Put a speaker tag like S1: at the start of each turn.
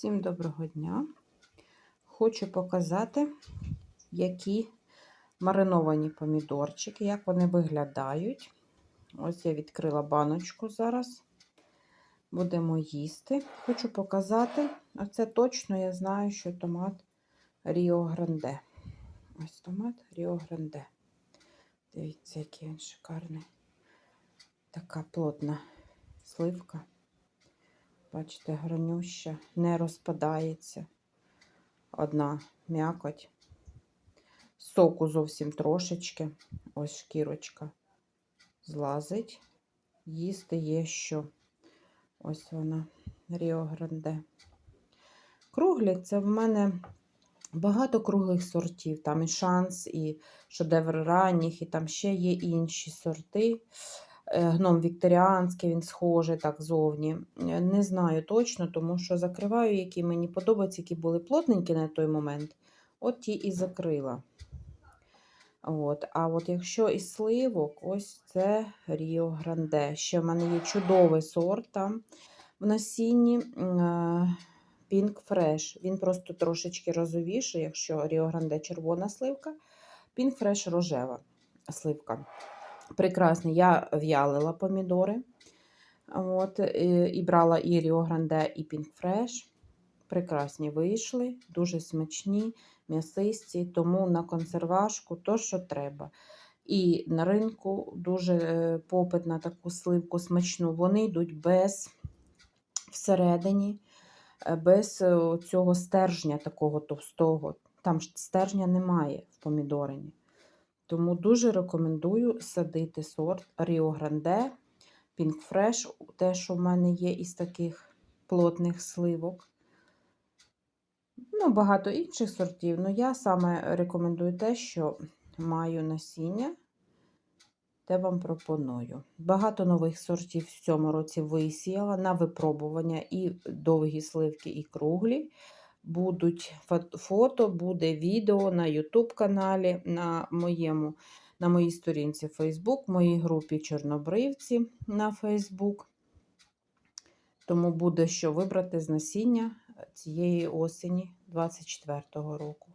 S1: Всім доброго дня! Хочу показати, які мариновані помідорчики, як вони виглядають. Ось я відкрила баночку зараз. Будемо їсти. Хочу показати, оце точно я знаю, що томат Ріо Гранде. Ось томат Ріо Гранде. Дивіться, який він шикарний. Така плотна сливка. Бачите, гранюща, не розпадається. Одна м'якоть. Соку зовсім трошечки. Ось шкірочка злазить. Їсти є що. Ось вона, Ріо Гранде. Круглі це в мене багато круглих сортів. Там і шанс, і шедевр ранніх, і там ще є інші сорти. Гном вікторіанський, він схожий так зовні. Е, Не знаю точно, тому що закриваю, які мені подобаються, які були плотненькі на той момент. От ті і закрила. От. А от якщо із сливок, ось це Ріо Гранде. Ще в мене є чудовий сорт там в насінні Pink Fresh. Він просто трошечки розовіший, якщо Ріо Гранде червона сливка, Pink Fresh рожева сливка. Прекрасний. Я в'ялила помідори. От, і, брала і Ріо Гранде, і Pink Fresh. Прекрасні вийшли, дуже смачні, м'ясисті, тому на консервашку то, що треба. І на ринку дуже е, попит на таку сливку смачну. Вони йдуть без всередині, е, без е, цього стержня такого товстого. Там стержня немає в помідорині. Тому дуже рекомендую садити сорт Rio Grande, Pink Fresh, те, що в мене є із таких плотних сливок. Ну, багато інших сортів. Ну, я саме рекомендую те, що маю насіння, те вам пропоную. Багато нових сортів в цьому році висіяла на випробування і довгі сливки, і круглі. Будуть фото, буде відео на YouTube каналі, на моєму, на моїй сторінці Facebook, в моїй групі Чорнобривці на Facebook. Тому буде що вибрати з насіння цієї осені 24-го року.